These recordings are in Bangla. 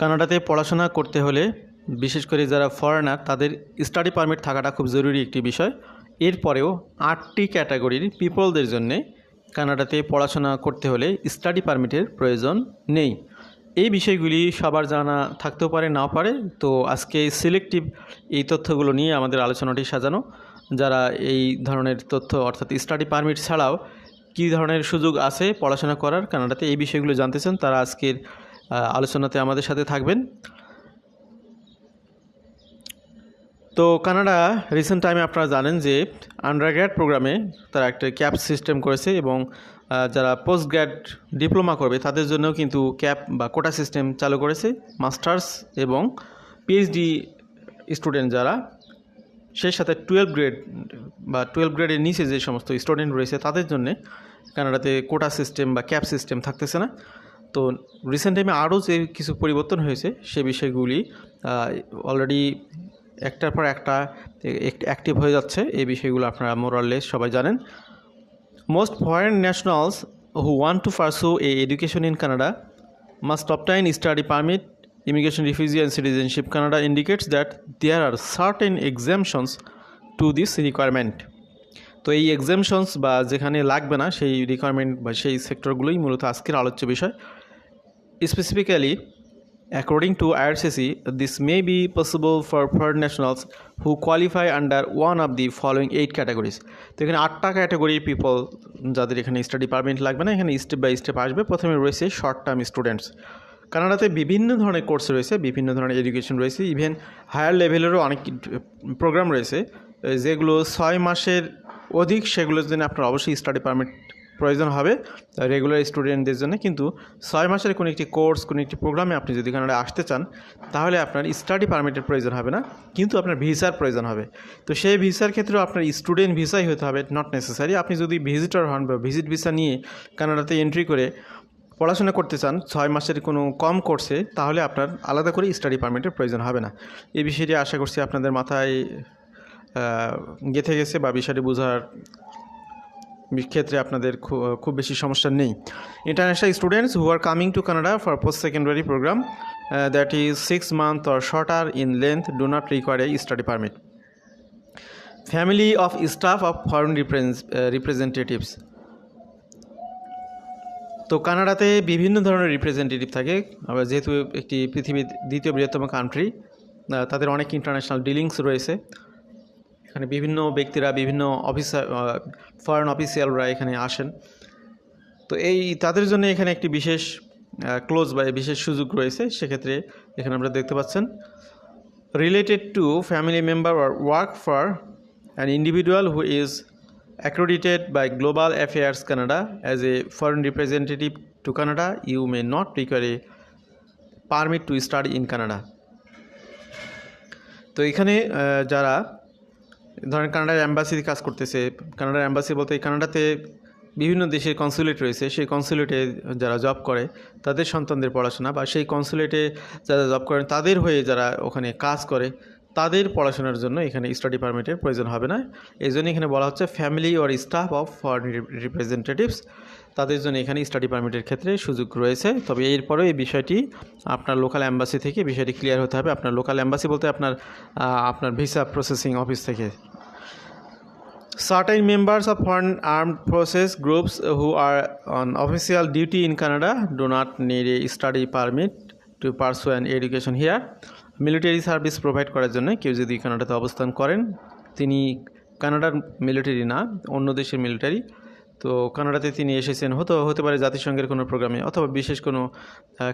কানাডাতে পড়াশোনা করতে হলে, বিশেষ করে যারা ফরেনার তাদের স্টাডি পারমিট থাকাটা খুব জরুরি একটি বিষয়। এরপরেও আটটি ক্যাটাগরির পিপলদের জন্যে কানাডাতে পড়াশোনা করতে হলে স্টাডি পারমিটের প্রয়োজন নেই। এই বিষয়গুলি সবার জানা থাকতেও পারে, নাও পারে। তো আজকে সিলেক্টিভ এই তথ্যগুলো নিয়ে আমাদের আলোচনাটি সাজানো। যারা এই ধরনের তথ্য, অর্থাৎ স্টাডি পারমিট ছাড়াও কী ধরনের সুযোগ আছে পড়াশোনা করার, কানাডাতে এই বিষয়গুলো জানতে চান, তারা আজকের আলোচনাতে আমাদের সাথে থাকবেন। তো কানাডা রিসেন্ট টাইমে আপনারা জানেন যে আন্ডারগ্র্যাড প্রোগ্রামে তারা একটা ক্যাপ সিস্টেম করেছে এবং যারা পোস্ট গ্র্যাড ডিপ্লোমা করবে তাদের জন্যও কিন্তু ক্যাপ বা কোটা সিস্টেম চালু করেছে মাস্টার্স এবং পিএইচডি স্টুডেন্ট যারা, সেই সাথে টুয়েলভ গ্রেড বা টুয়েলভ গ্রেডের নিচে যে সমস্ত স্টুডেন্ট রয়েছে তাদের জন্যে কানাডাতে কোটা সিস্টেম বা ক্যাপ সিস্টেম থাকতেছে না। তো রিসেন্ট টাইমে আরও যে কিছু পরিবর্তন হয়েছে সে বিষয়গুলি অলরেডি একটার পর একটা অ্যাক্টিভ হয়ে যাচ্ছে। এই বিষয়গুলো আপনারা মোরাললেস সবাই জানেন। Most foreign nationals who want to pursue a education in Canada must obtain study permit immigration, refugee and citizenship. Canada indicates that there are certain exemptions to this requirement তো এই এক্সামশনস বা যেখানে লাগবে না সেই রিকোয়ারমেন্ট বা সেই সেক্টরগুলোই মূলত আজকের আলোচ্য বিষয়। Specifically according to IRCC this may be possible for foreign nationals who qualify under one of the following eight categories তো এখানে আটটা ক্যাটাগরির পিপল যাদের এখানে স্টাডি পারমিট লাগবে না, এখানে স্টেপ বাই স্টেপ আসবে। প্রথমে রয়েছে শর্ট টার্ম স্টুডেন্টস কানাডাতে বিভিন্ন ধরনের কোর্স রয়েছে, বিভিন্ন ধরনের এডুকেশন রয়েছে ইভেন হায়ার লেভেলেরও অনেক প্রোগ্রাম রয়েছে। যেগুলো ছয় মাসের অধিক, সেগুলোর জন্য আপনার অবশ্যই স্টাডি পারমিট প্রয়োজন হবে রেগুলার স্টুডেন্টদের জন্য কিন্তু ছয় মাসের কোনো একটি কোর্স কোনো একটি প্রোগ্রামে আপনি যদি কানাডায় আসতে চান, তাহলে আপনার স্টাডি পারমিটের প্রয়োজন হবে না, কিন্তু আপনার ভিসার প্রয়োজন হবে। তো সেই ভিসার ক্ষেত্রেও আপনার স্টুডেন্ট ভিসাই হতে হবে নট নেসেসারি আপনি যদি ভিজিটর হন বা ভিজিট ভিসা নিয়ে কানাডাতে এন্ট্রি করে পড়াশোনা করতে চান, ছয় মাসের কোনো কম কোর্সে তাহলে আপনার আলাদা করে স্টাডি পারমিটের প্রয়োজন হবে না। এই বিষয়টি আশা করছি আপনাদের মাথায় গেঁথে গেছে বা বিষয়টি বোঝার ক্ষেত্রে আপনাদের খুব বেশি সমস্যা নেই। International students who are coming to Canada for post secondary program that is six month or shorter in length do not require a study permit family of staff of foreign representatives তো কানাডাতে বিভিন্ন ধরনের রিপ্রেজেন্টেটিভ থাকে। আবার যেহেতু একটি পৃথিবীর দ্বিতীয় বৃহত্তম কান্ট্রি তাদের অনেক ইন্টারন্যাশনাল ডিলিংস রয়েছে। এখানে বিভিন্ন ব্যক্তিরা, বিভিন্ন অফিসার ফরেন অফিসিয়ালরা এখানে আসেন। তো এই, তাদের জন্য এখানে একটি বিশেষ ক্লোজ বা বিশেষ সুযোগ রয়েছে। সেক্ষেত্রে এখানে আমরা দেখতে পাচ্ছেন related to family member work for an individual who is accredited by Global Affairs Canada as a foreign representative to Canada you may not require a permit to study in Canada তো এখানে যারা ধরেন কানাডার অ্যাম্বাসিতে কাজ করতেছে, কানাডার অ্যাম্বাসি বলতে কানাডাতে বিভিন্ন দেশের কনসুলেট রয়েছে, সেই কনসুলেটে যারা জব করে, তাদের সন্তানদের পড়াশোনা বা সেই কনসুলেটে যারা জব করেন, তাদের হয়ে যারা ওখানে কাজ করে তাদের পড়াশোনার জন্য এখানে স্টাডি পারমিটের প্রয়োজন হবে না। এই জন্য এখানে বলা হচ্ছে family or staff of foreign representatives তাদের জন্য এখানে স্টাডি পারমিটের ক্ষেত্রে সুযোগ রয়েছে। তবে এরপরেও এই বিষয়টি আপনার লোকাল অ্যাম্বাসি থেকে বিষয়টি ক্লিয়ার হতে হবে। আপনার লোকাল অ্যাম্বাসি বলতে আপনার আপনার ভিসা প্রসেসিং অফিস থেকে। Certain members of foreign armed forces groups who are on official duty in Canada do not need a study permit to pursue an education here. Military service provide করার জন্য কেউ যদি কানাডাতে অবস্থান করেন, তিনি কানাডার মিলিটারি না, অন্য দেশের মিলিটারি। তো কানাডাতে তিনি এসেছেন, হতো, হতে পারে জাতিসংঘের কোনো প্রোগ্রামে, অথবা বিশেষ কোনো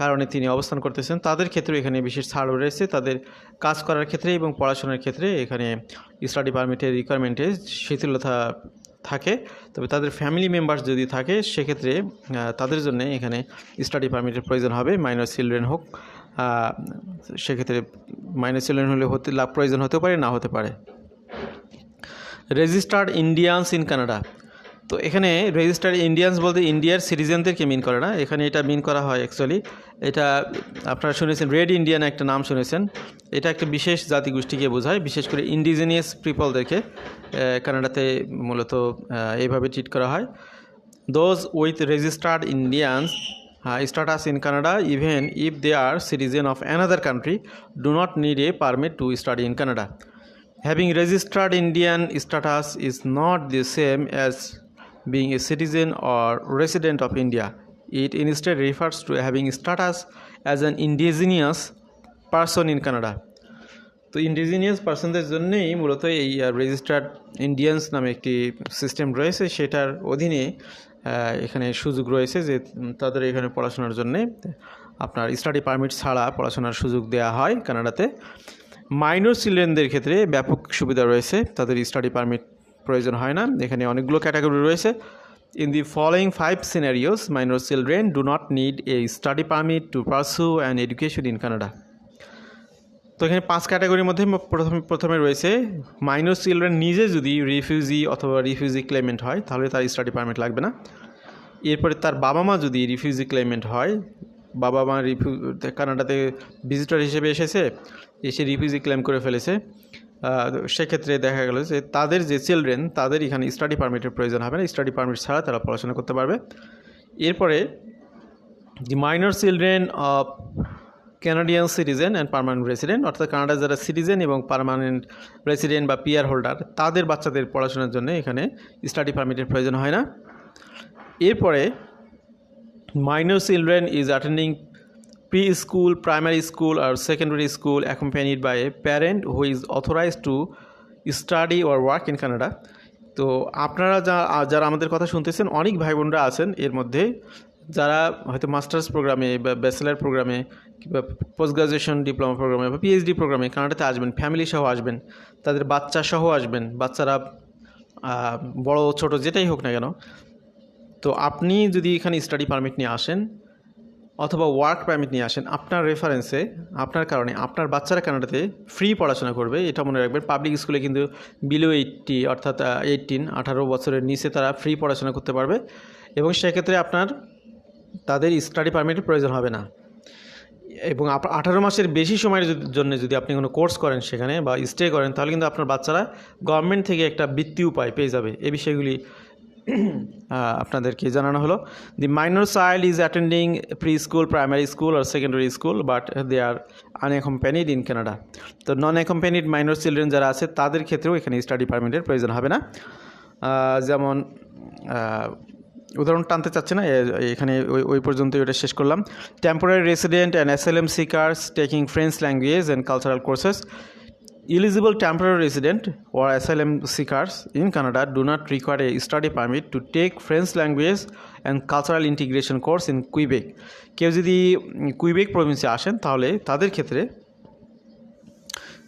কারণে তিনি অবস্থান করতেছেন। তাদের ক্ষেত্রে এখানে বিশেষ ছাড় রয়েছে। তাদের কাজ করার ক্ষেত্রে এবং পড়াশোনার ক্ষেত্রে এখানে স্টাডি পারমিটের রিকোয়ারমেন্টে শিথিলতা থাকে। তবে তাদের ফ্যামিলি মেম্বার্স যদি থাকে, সেক্ষেত্রে তাদের জন্য এখানে স্টাডি পারমিটের প্রয়োজন হবে, মাইনর চিলড্রেন হোক। সেক্ষেত্রে মাইনর চিলড্রেন হলে হতে, লাভ প্রয়োজন হতে পারে, না হতে পারে। রেজিস্টার্ড ইন্ডিয়ানস ইন কানাডা তো এখানে রেজিস্টার্ড ইন্ডিয়ানস বলতে ইন্ডিয়ার সিটিজেনদেরকে মিন করে না। এখানে এটা মিন করা হয় অ্যাকচুয়ালি এটা আপনারা শুনেছেন রেড ইন্ডিয়ান একটা নাম শুনেছেন। এটা একটা বিশেষ জাতিগোষ্ঠীকে বোঝায়, বিশেষ করে ইন্ডিজিনিয়াস পিপলদেরকে কানাডাতে মূলত এইভাবে ট্রিট করা হয়। Those with registered Indians status in Canada even if they are citizen of another country do not need a permit to study in Canada. Having registered Indian status is not the same as being a citizen or resident of India. It instead refers to having status as an indigenous person in Canada. তো ইন্ডিজিনিয়াস পার্সনদের জন্যই মূলত এই রেজিস্টার্ড ইন্ডিয়ান্স নামে একটি সিস্টেম রয়েছে সেটার অধীনে এখানে সুযোগ রয়েছে যে তাদের এখানে পড়াশোনার জন্যে আপনার স্টাডি পারমিট ছাড়া পড়াশোনার সুযোগ দেওয়া হয় কানাডাতে। মাইনর চিলড্রেনদের ক্ষেত্রে ব্যাপক সুবিধা রয়েছে, তাদের স্টাডি পারমিট প্রয়োজন হয় না। এখানে অনেকগুলো ক্যাটাগরি রয়েছে। In the following five scenarios minor children do not need a study permit to pursue and education in Canada তো এখানে পাঁচ ক্যাটাগরির মধ্যে প্রথমে প্রথমে রয়েছে মাইনর চিলড্রেন নিজে যদি রিফিউজি অথবা রিফিউজি ক্লেমেন্ট হয়, তাহলে তার স্টাডি পারমিট লাগবে না। এরপরে তার বাবা মা যদি রিফিউজি ক্লেমেন্ট হয় বাবা মা রিফিউ কানাডাতে ভিজিটর হিসেবে এসেছে, এসে রিফিউজি ক্লেম করে ফেলেছে সেক্ষেত্রে দেখা গেল যে তাদের যে চিলড্রেন তাদের এখানে স্টাডি পারমিটের প্রয়োজন হবে না। স্টাডি পারমিট ছাড়া তারা পড়াশোনা করতে পারবে। এরপরে the minor children of Canadian citizen and permanent resident অর্থাৎ কানাডার যারা সিটিজেন এবং পার্মানেন্ট রেসিডেন্ট বা পিআর হোল্ডার তাদের বাচ্চাদের পড়াশোনার জন্য এখানে স্টাডি পারমিটের প্রয়োজন হয় না। এরপরে minor children is attending pre school primary school or secondary school accompanied by a parent who is authorize to study or work in Canada তো আপনারা যা, যারা আমাদের কথা শুনতেছেন, অনেক ভাই বোনরা আছেন, এর মধ্যে যারা হয়তো মাস্টার্স প্রোগ্রামে বা ব্যাচেলার প্রোগ্রামে কিংবা পোস্ট গ্রাজুয়েশন ডিপ্লোমা প্রোগ্রামে বা পিএইচডি প্রোগ্রামে কানাডাতে আসবেন ফ্যামিলি সহ আসবেন, তাদের বাচ্চা সহ আসবেন, বাচ্চারা বড়, ছোট যেটাই হোক না কেন, তো আপনি যদি এখানে স্টাডি পারমিট নিয়ে আসেন অথবা ওয়ার্ক পারমিট নিয়ে আসেন, আপনার রেফারেন্সে আপনার কারণে আপনার বাচ্চারা কানাডাতে ফ্রি পড়াশোনা করবে, এটা মনে রাখবেন পাবলিক স্কুলে কিন্তু বিলো এইটটি অর্থাৎ এইটিন আঠারো বছরের নিচে তারা ফ্রি পড়াশোনা করতে পারবে এবং সেক্ষেত্রে আপনার তাদের স্টাডি পারমিটের প্রয়োজন হবে না। এবং আঠারো মাসের বেশি সময়ের জন্য যদি আপনি কোনো কোর্স করেন সেখানে বা স্টে করেন, তাহলে কিন্তু আপনার বাচ্চারা গভর্নমেন্ট থেকে একটা বৃত্তি উপায় পেয়ে যাবে। এই বিষয়গুলি আপনাদেরকে জানানো হলো। The minor child is attending pre school primary school or secondary school but they are unaccompanied in Canada তো নন অ্যাকম্প্যানিড মাইনর চিলড্রেন যারা আছে, তাদের ক্ষেত্রেও এখানে স্টাডি পারমিটের প্রয়োজন হবে না। যেমন উদাহরণ টানতে চাচ্ছি না এখানে ওই ওই পর্যন্ত ওটা শেষ করলাম। Temporary resident and SLM seekers taking French language and cultural courses eligible temporary resident or asylum seekers in Canada do not require a study permit to take French language and cultural integration course in Quebec কেউ যদি কুইবেক প্রভিন্সে আসেন, তাহলে তাদের ক্ষেত্রে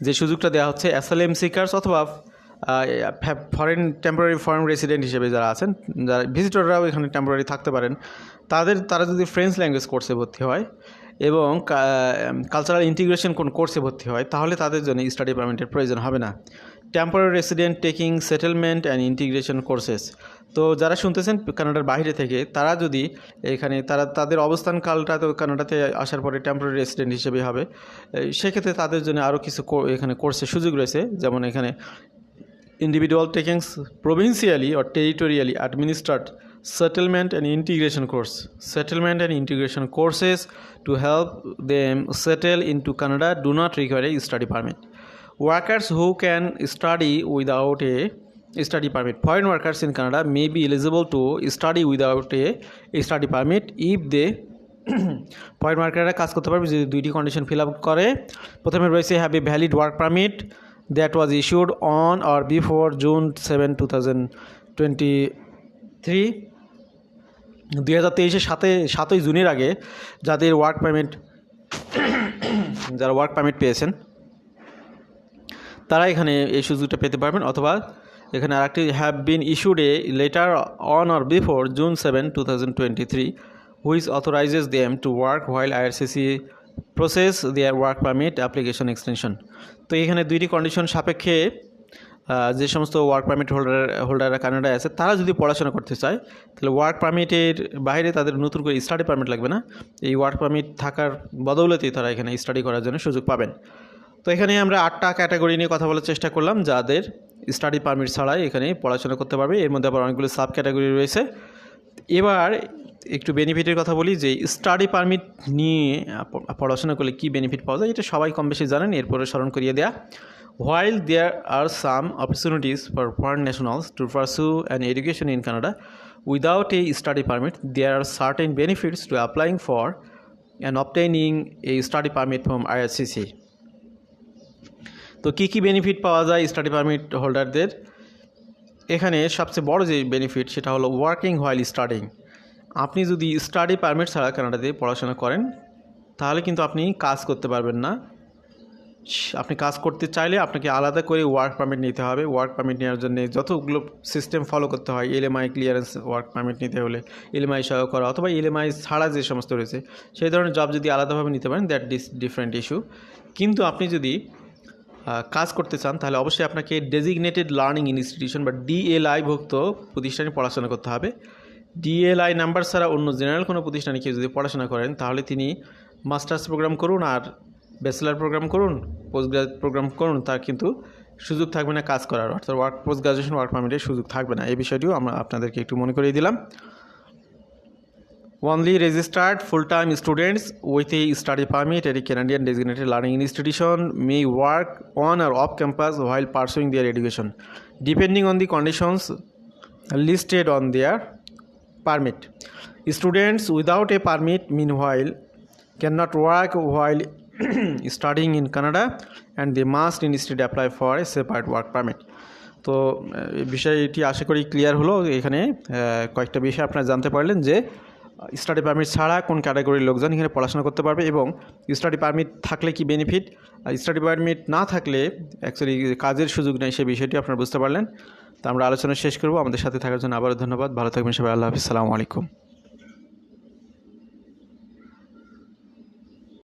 যে সুযোগটা দেওয়া হচ্ছে অ্যাসাইলেম সিকার্স অথবা ফরেন টেম্পোরারি ফরেন রেসিডেন্ট হিসেবে যারা আছেন, যারা ভিজিটররাও এখানে টেম্পোরারি থাকতে পারেন, তাদের, তারা যদি ফ্রেঞ্চ ল্যাঙ্গুয়েজ কোর্সে ভর্তি হয় এবং কালচারাল ইন্টিগ্রেশন কোন কোর্সে ভর্তি হয়, তাহলে তাদের জন্য স্টাডি পারমিটের প্রয়োজন হবে না। Temporary resident taking settlement and integration courses তো যারা শুনতেছেন কানাডার বাইরে থেকে, তারা যদি এখানে, তারা, তাদের অবস্থানকালটা তো কানাডাতে আসার পরে টেম্পোরারি রেসিডেন্ট হিসেবে হবে সেক্ষেত্রে তাদের জন্য আরও কিছু এখানে কোর্সের সুযোগ রয়েছে। যেমন এখানে individual takings provincially or territorially administered settlement and integration course settlement and integration courses to help them settle in to Canada do not require a study permit workers who can study without a study permit foreign workers in Canada may be eligible to study without a study permit if they foreign ওয়ার্কাররা কাজ করতে পারবে যদি দুইটি কন্ডিশন ফিল আপ করে। প্রথমে রয়েছে have a valid work permit that was issued on or before June seven two thousand twenty three দুই হাজার তেইশের সাথে সাতই জুনের আগে যাদের ওয়ার্ক পারমিট যারা ওয়ার্ক পারমিট পেয়েছেন, তারা এখানে এই সুযোগটা পেতে পারবেন অথবা এখানে আরেকটি have been issued a letter on or before June seven two thousand twenty three which authorizes them to work while IRCC process their work permit application extension তো এখানে দুইটি কন্ডিশন সাপেক্ষে যে সমস্ত ওয়ার্ক পারমিট হোল্ডার হোল্ডাররা কানাডায় আছে, তারা যদি পড়াশোনা করতে চায়, তাহলে ওয়ার্ক পারমিটের বাইরে তাদের নতুন করে স্টাডি পারমিট লাগবে না। এই ওয়ার্ক পারমিট থাকার বদৌলতেই তারা এখানে স্টাডি করার জন্য সুযোগ পাবেন। তো এখানে আমরা আটটা ক্যাটাগরি নিয়ে কথা বলার চেষ্টা করলাম, যাদের স্টাডি পারমিট ছাড়াই এখানে পড়াশোনা করতে পারবে। এর মধ্যে আবার অনেকগুলো সাব ক্যাটাগরি রয়েছে। এবার একটু বেনিফিটের কথা বলি যে স্টাডি পারমিট নিয়ে পড়াশোনা করলে কী বেনিফিট পাওয়া যায় এটা সবাই কম বেশি জানেন, এরপরে স্মরণ করিয়ে দেয়া। While there are some opportunities for foreign nationals to pursue an education in Canada without a study permit there are certain benefits to applying for and obtaining a study permit from IRCC তো কী কী বেনিফিট পাওয়া যায় স্টাডি পারমিট হোল্ডারদের এখানে সবচেয়ে বড় যে বেনিফিট সেটা হলো ওয়ার্কিং হোয়াইল স্টাডিং আপনি যদি স্টাডি পারমিট ছাড়া কানাডাতে পড়াশোনা করেন, তাহলে কিন্তু আপনি কাজ করতে পারবেন না। আপনি কাজ করতে চাইলে আপনাকে আলাদা করে ওয়ার্ক পারমিট নিতে হবে। ওয়ার্ক পারমিট নেওয়ার জন্য যতগুলো সিস্টেম ফলো করতে হয় এলএমআই ক্লিয়ারেন্স ওয়ার্ক পারমিট নিতে হলে এলএমআই সহ করা, অথবা এলএমআই ছাড়া যে সমস্ত রয়েছে, সেই ধরনের জব যদি আলাদাভাবে নিতে পারেন দ্যাট ডিস ডিফারেন্ট ইস্যু কিন্তু আপনি যদি কাজ করতে চান, তাহলে অবশ্যই আপনাকে ডেজিগনেটেড লার্নিং ইনস্টিটিউশন বা ডিএলআই ভুক্ত প্রতিষ্ঠানে পড়াশোনা করতে হবে। ডিএলআই নাম্বার ছাড়া অন্য জেনারেল কোনো প্রতিষ্ঠানে কেউ যদি পড়াশোনা করেন, তাহলে তিনি মাস্টার্স প্রোগ্রাম করুন আর ব্যাচেলার প্রোগ্রাম করুন পোস্ট গ্রাজুয়েট প্রোগ্রাম করুন, তার কিন্তু সুযোগ থাকবে না কাজ করার। অর্থাৎ ওয়ার্ক পোস্ট গ্রাজুয়েশন ওয়ার্ক পারমিটের সুযোগ থাকবে না। এই বিষয়টিও আমরা আপনাদেরকে একটু মনে করিয়ে দিলাম। Only registered full time students with এই স্টাডি পারমিট এটি Canadian designated learning institution may work on or off campus while pursuing their education depending on the conditions listed on their permit. Students without a permit, meanwhile, cannot work while studying in Canada and they must instead apply for a separate work permit. তো বিষয়টি আশা করি ক্লিয়ার হলো এখানে কয়েকটা বিষয় আপনারা জানতে পারলেন যে স্টাডি পারমিট ছাড়া কোন ক্যাটাগরির লোকজন এখানে পড়াশোনা করতে পারবে এবং স্টাডি পারমিট থাকলে কি বেনিফিট স্টাডি পারমিট না থাকলে অ্যাকচুয়ালি কাজের সুযোগ নেই সেই বিষয়টি আপনারা বুঝতে পারলেন তো আমরা আলোচনা শেষ করব। আমাদের সাথে থাকার জন্য আবারও ধন্যবাদ। ভালো থাকবেন সবাই। আল্লাহ হাফিজ। সালামু আলাইকুম।